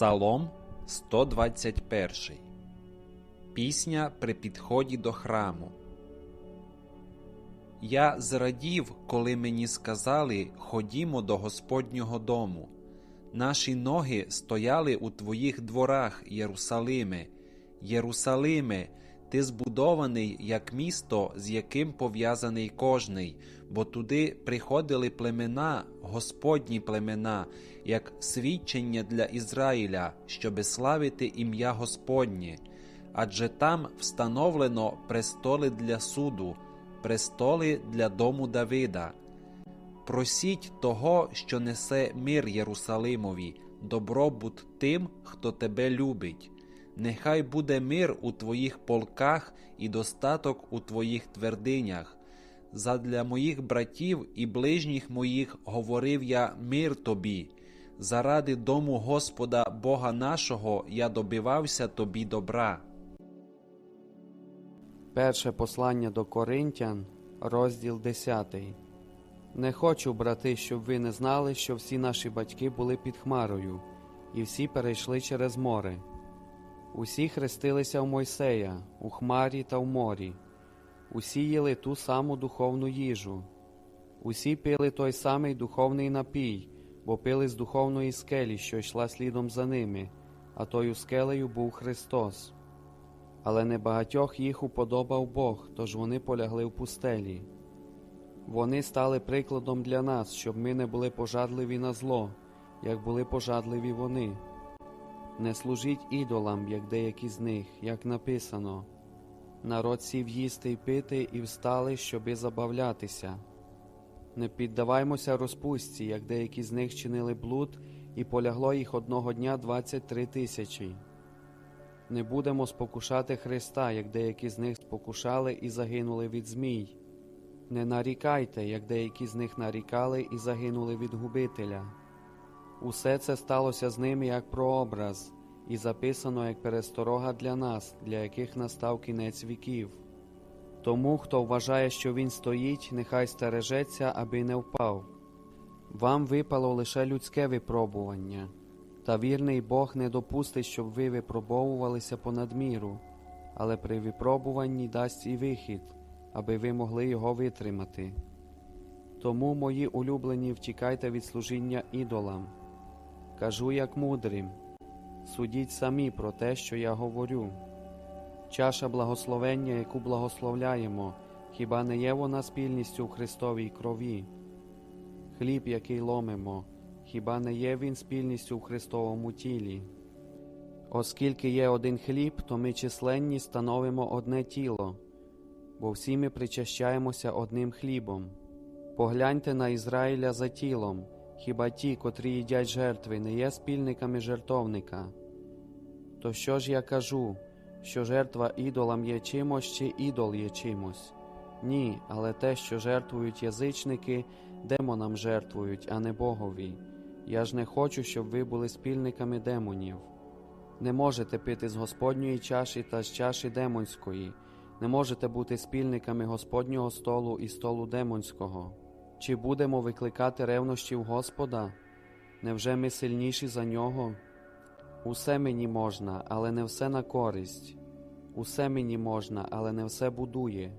Псалом 121. Пісня при підході до храму. Я зрадів, коли мені сказали Ходімо до Господнього дому. Наші ноги стояли у твоїх дворах, Єрусалиме. Єрусалиме, ти збудований як місто, з яким пов'язаний кожний, бо туди приходили племена, Господні племена, як свідчення для Ізраїля, щоби славити ім'я Господнє. Адже там встановлено престоли для суду, престоли для дому Давида. Просіть того, що несе мир Єрусалимові, добробут тим, хто тебе любить. Нехай буде мир у твоїх полках і достаток у твоїх твердинях. Задля моїх братів і ближніх моїх говорив я мир тобі. Заради дому Господа Бога нашого я добивався тобі добра. Перше послання до Коринтян, розділ 10. Не хочу, брати, щоб ви не знали, що всі наші батьки були під хмарою, і всі перейшли через море. Усі хрестилися в Мойсея, у хмарі та в морі, усі їли ту саму духовну їжу, усі пили той самий духовний напій, бо пили з духовної скелі, що йшла слідом за ними, а тою скелею був Христос. Але небагатьох їх уподобав Бог, тож вони полягли в пустелі. Вони стали прикладом для нас, щоб ми не були пожадливі на зло, як були пожадливі вони. Не служіть ідолам, як деякі з них, як написано. Народ сів їсти й пити і встали, щоби забавлятися. Не піддаваймося розпустці, як деякі з них чинили блуд, і полягло їх одного дня двадцять три тисячі. Не будемо спокушати Христа, як деякі з них спокушали і загинули від змій. Не нарікайте, як деякі з них нарікали і загинули від губителя. Усе це сталося з ними як прообраз, і записано як пересторога для нас, для яких настав кінець віків. Тому, хто вважає, що він стоїть, нехай стережеться, аби не впав. Вам випало лише людське випробування, та вірний Бог не допустить, щоб ви випробовувалися понад міру, але при випробуванні дасть і вихід, аби ви могли його витримати. Тому, мої улюблені, втікайте від служіння ідолам. Кажу, як мудрим, судіть самі про те, що я говорю. Чаша благословення, яку благословляємо, хіба не є вона спільністю в Христовій крові? Хліб, який ломимо, хіба не є він спільністю в Христовому тілі? Оскільки є один хліб, то ми численні становимо одне тіло, бо всі ми причащаємося одним хлібом. Погляньте на Ізраїля за тілом. Хіба ті, котрі їдять жертви, не є спільниками жертовника? То що ж я кажу, що жертва ідолам є чимось, чи ідол є чимось? Ні, але те, що жертвують язичники, демонам жертвують, а не Богові. Я ж не хочу, щоб ви були спільниками демонів. Не можете пити з Господньої чаші та з чаші демонської, не можете бути спільниками Господнього столу і столу демонського. Чи будемо викликати ревнощів Господа? Невже ми сильніші за нього? Усе мені можна, але не все на користь. Усе мені можна, але не все будує.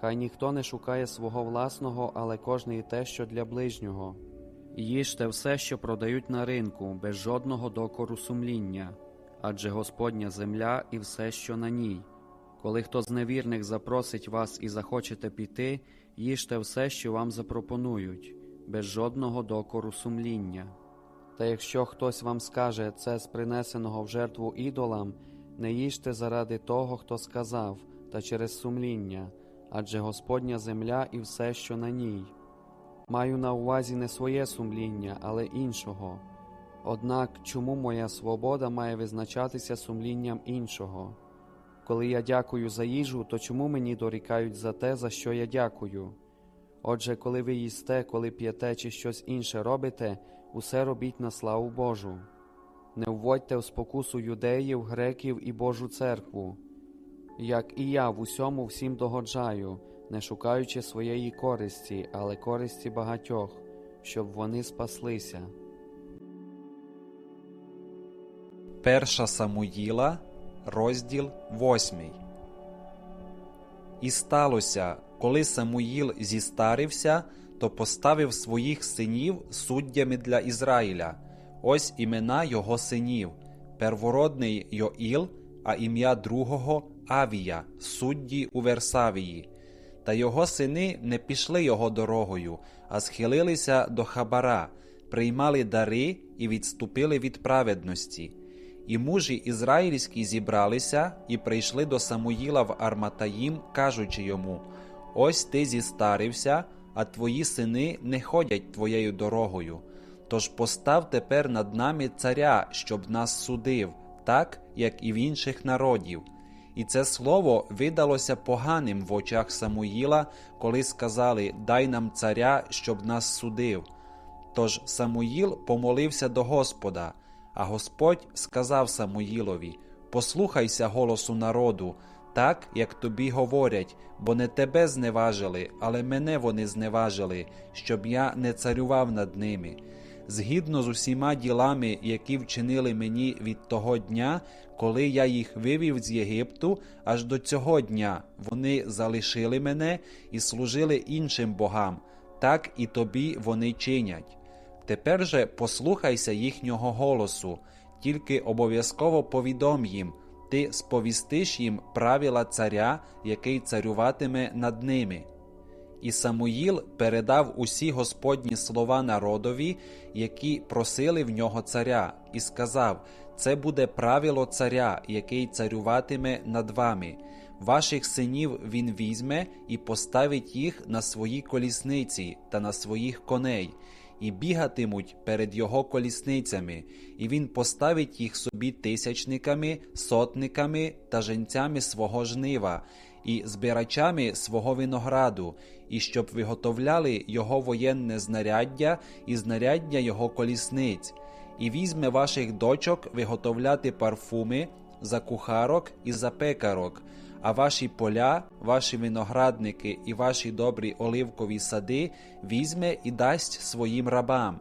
Хай ніхто не шукає свого власного, але кожний те, що для ближнього. Їжте все, що продають на ринку, без жодного докору сумління, адже Господня земля і все, що на ній. Коли хто з невірних запросить вас і захочете піти, їжте все, що вам запропонують, без жодного докору сумління. Та якщо хтось вам скаже це з принесеного в жертву ідолам, не їжте заради того, хто сказав, та через сумління, адже Господня земля і все, що на ній. Маю на увазі не своє сумління, але іншого. Однак чому моя свобода має визначатися сумлінням іншого? Коли я дякую за їжу, то чому мені дорікають за те, за що я дякую? Отже, коли ви їсте, коли п'єте чи щось інше робите, усе робіть на славу Божу. Не вводьте в спокусу юдеїв, греків і Божу церкву. Як і я в усьому всім догоджаю, не шукаючи своєї користі, але користі багатьох, щоб вони спаслися. Перша Самуїла, розділ 8. І сталося, коли Самуїл зістарився, то поставив своїх синів суддями для Ізраїля. Ось імена його синів: первородний Йоїл, а ім'я другого Авія, судді у Версавії. Та його сини не пішли його дорогою, а схилилися до хабара, приймали дари і відступили від праведності. І мужі ізраїльські зібралися і прийшли до Самуїла в Арматаїм, кажучи йому: Ось ти зістарився, а твої сини не ходять твоєю дорогою. Тож постав тепер над нами царя, щоб нас судив, так як і в інших народів. І це слово видалося поганим в очах Самуїла, коли сказали Дай нам царя, щоб нас судив. Тож Самуїл помолився до Господа, а Господь сказав Самуїлові: Послухайся голосу народу, так як тобі говорять, бо не тебе зневажили, але мене вони зневажили, щоб я не царював над ними. Згідно з усіма ділами, які вчинили мені від того дня, коли я їх вивів з Єгипту, аж до цього дня вони залишили мене і служили іншим богам, так і тобі вони чинять. Тепер же послухайся їхнього голосу, тільки обов'язково повідом їм, ти сповістиш їм правила царя, який царюватиме над ними. І Самуїл передав усі Господні слова народові, які просили в нього царя, і сказав: Це буде правило царя, який царюватиме над вами. Ваших синів він візьме і поставить їх на свої колісниці та на своїх коней, і бігатимуть перед його колісницями, і він поставить їх собі тисячниками, сотниками та женцями свого жнива і збирачами свого винограду, і щоб виготовляли його воєнне знаряддя і знаряддя його колісниць, і візьме ваших дочок виготовляти парфуми за кухарок і за пекарок, а ваші поля, ваші виноградники і ваші добрі оливкові сади візьме і дасть своїм рабам.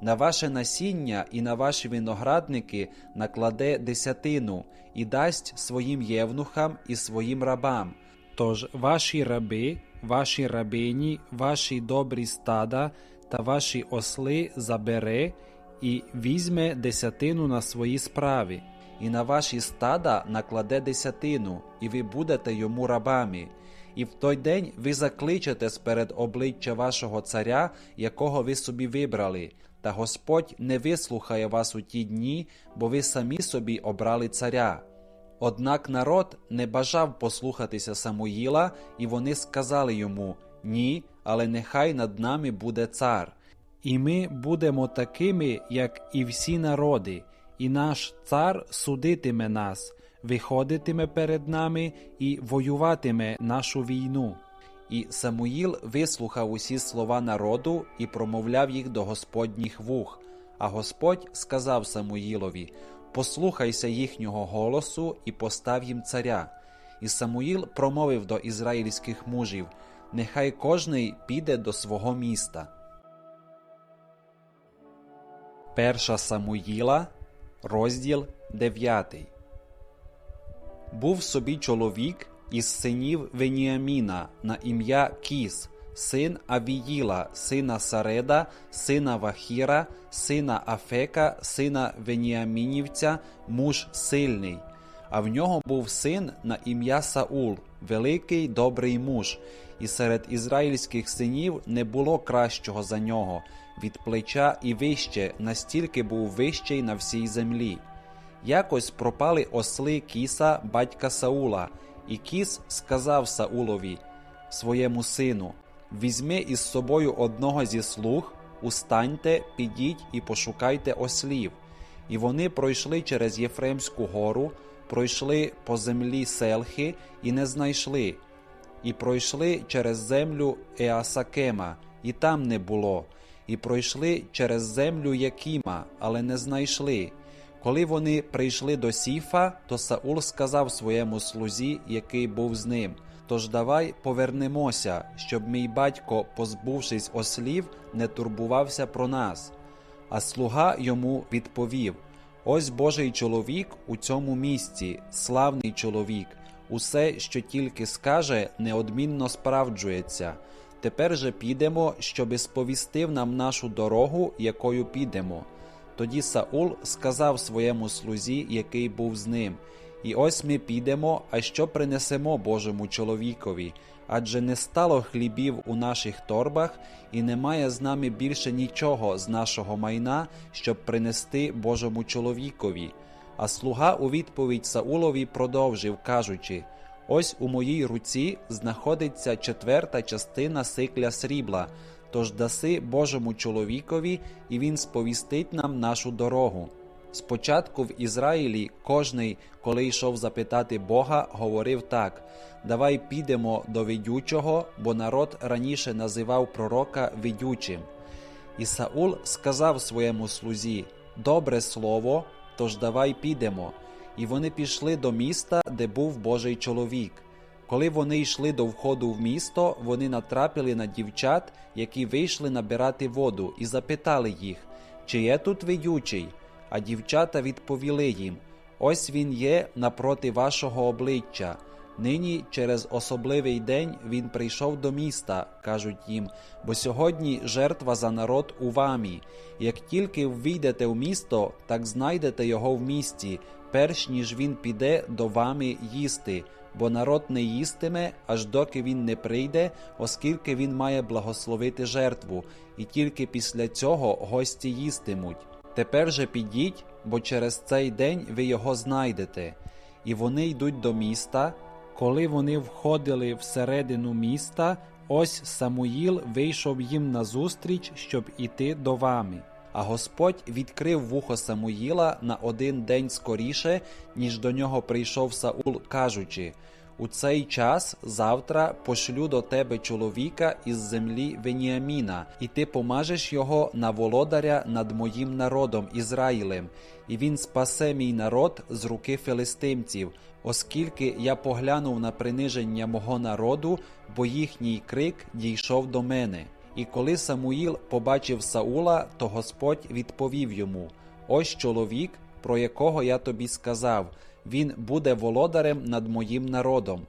На ваше насіння і на ваші виноградники накладе десятину і дасть своїм євнухам і своїм рабам. Тож ваші раби, ваші рабині, ваші добрі стада та ваші осли забере і візьме десятину на свої справи, і на ваші стада накладе десятину, і ви будете йому рабами. І в той день ви закличете сперед обличчя вашого царя, якого ви собі вибрали, та Господь не вислухає вас у ті дні, бо ви самі собі обрали царя. Однак народ не бажав послухатися Самуїла, і вони сказали йому Ні, але нехай над нами буде цар. І ми будемо такими, як і всі народи, і наш цар судитиме нас, виходитиме перед нами і воюватиме нашу війну. І Самуїл вислухав усі слова народу і промовляв їх до Господніх вух. А Господь сказав Самуїлові: Послухайся їхнього голосу і постав їм царя. І Самуїл промовив до ізраїльських мужів: Нехай кожний піде до свого міста. Перша Самуїла, розділ 9. Був собі чоловік із синів Веніаміна на ім'я Кіс, син Авіїла, сина Сареда, сина Вахіра, сина Афека, сина Веніамінівця, муж сильний. А в нього був син на ім'я Саул, великий добрий муж, і серед ізраїльських синів не було кращого за нього, від плеча і вище, настільки був вищий на всій землі. Якось пропали осли кіса батька Саула, і кіс сказав Саулові, своєму сину: Візьми із собою одного зі слуг, устаньте, підіть і пошукайте ослів. І вони пройшли через Єфремську гору, пройшли по землі селхи і не знайшли, і пройшли через землю Еасакема, і там не було, і пройшли через землю Якіма, але не знайшли. Коли вони прийшли до Сіфа, то Саул сказав своєму слузі, який був з ним: Тож давай повернемося, щоб мій батько, позбувшись ослів, не турбувався про нас. А слуга йому відповів: Ось Божий чоловік у цьому місці, славний чоловік. Усе, що тільки скаже, неодмінно справджується. Тепер же підемо, щоби сповістив нам нашу дорогу, якою підемо. Тоді Саул сказав своєму слузі, який був з ним: І ось ми підемо, а що принесемо Божому чоловікові? Адже не стало хлібів у наших торбах, і немає з нами більше нічого з нашого майна, щоб принести Божому чоловікові. А слуга у відповідь Саулові продовжив, кажучи: Ось у моїй руці знаходиться четверта частина сикля срібла. Тож даси Божому чоловікові, і він сповістить нам нашу дорогу. Спочатку в Ізраїлі кожний, коли йшов запитати Бога, говорив так: Давай підемо до ведючого, бо народ раніше називав пророка ведючим. І Саул сказав своєму слузі: Добре слово, тож давай підемо. І вони пішли до міста, де був Божий чоловік. Коли вони йшли до входу в місто, вони натрапили на дівчат, які вийшли набирати воду, і запитали їх, чи є тут ведючий? А дівчата відповіли їм: Ось він є напроти вашого обличчя. Нині через особливий день він прийшов до міста, кажуть їм, бо сьогодні жертва за народ у вамі. Як тільки ввійдете в місто, так знайдете його в місті, перш ніж він піде до вами їсти, бо народ не їстиме, аж доки він не прийде, оскільки він має благословити жертву, і тільки після цього гості їстимуть. Тепер же підіть, бо через цей день ви його знайдете. І вони йдуть до міста. Коли вони входили всередину міста, ось Самуїл вийшов їм назустріч, щоб іти до вами. А Господь відкрив вухо Самуїла на один день скоріше, ніж до нього прийшов Саул, кажучи: У цей час завтра пошлю до тебе чоловіка із землі Веніаміна, і ти помажеш його на володаря над моїм народом Ізраїлем, і він спасе мій народ з руки филистимців, оскільки я поглянув на приниження мого народу, бо їхній крик дійшов до мене. І коли Самуїл побачив Саула, то Господь відповів йому: Ось чоловік, про якого я тобі сказав, він буде володарем над моїм народом.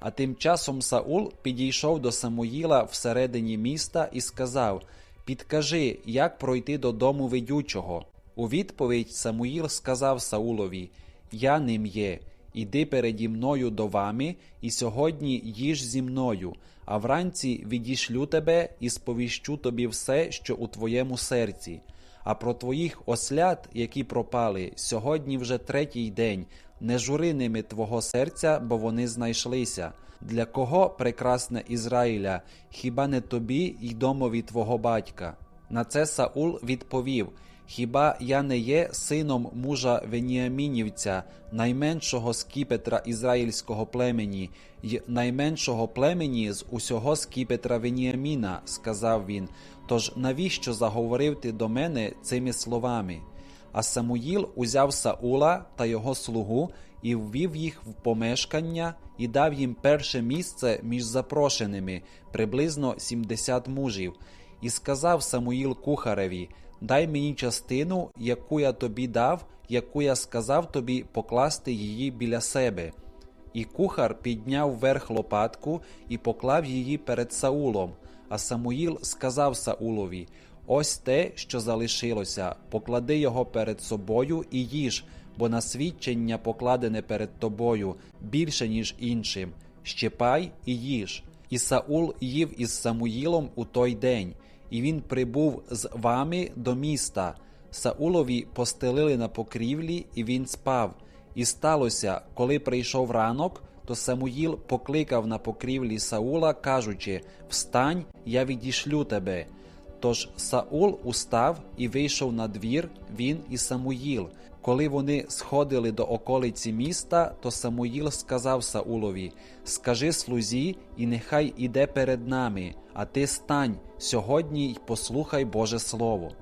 А тим часом Саул підійшов до Самуїла всередині міста і сказав: Підкажи, як пройти додому ведючого. У відповідь Самуїл сказав Саулові: Я ним є. Іди переді мною до вами, і сьогодні їж зі мною, а вранці відішлю тебе і сповіщу тобі все, що у твоєму серці. А про твоїх ослят, які пропали, сьогодні вже третій день, не жури ними твого серця, бо вони знайшлися. Для кого, прекрасне Ізраїля, хіба не тобі й домові твого батька? На це Саул відповів: Хіба я не є сином мужа Веніамінівця, найменшого скіпетра ізраїльського племені, й найменшого племені з усього скіпетра Веніаміна, сказав він. Тож навіщо заговорив ти до мене цими словами? А Самуїл узяв Саула та його слугу і ввів їх в помешкання і дав їм перше місце між запрошеними, приблизно 70 мужів, і сказав Самуїл кухареві: Дай мені частину, яку я тобі дав, яку я сказав тобі покласти її біля себе. І кухар підняв верх лопатку і поклав її перед Саулом. А Самуїл сказав Саулові: Ось те, що залишилося, поклади його перед собою і їж, бо на свідчення покладене перед тобою більше, ніж іншим. Щепай і їж. І Саул їв із Самуїлом у той день, і він прибув з вами до міста. Саулові постелили на покрівлі, і він спав. І сталося, коли прийшов ранок, то Самуїл покликав на покрівлі Саула, кажучи: Встань, я відішлю тебе. Тож Саул устав і вийшов на двір, він і Самуїл. Коли вони сходили до околиці міста, то Самуїл сказав Саулові: Скажи слузі, і нехай іде перед нами, а ти стань сьогодні й послухай Боже Слово.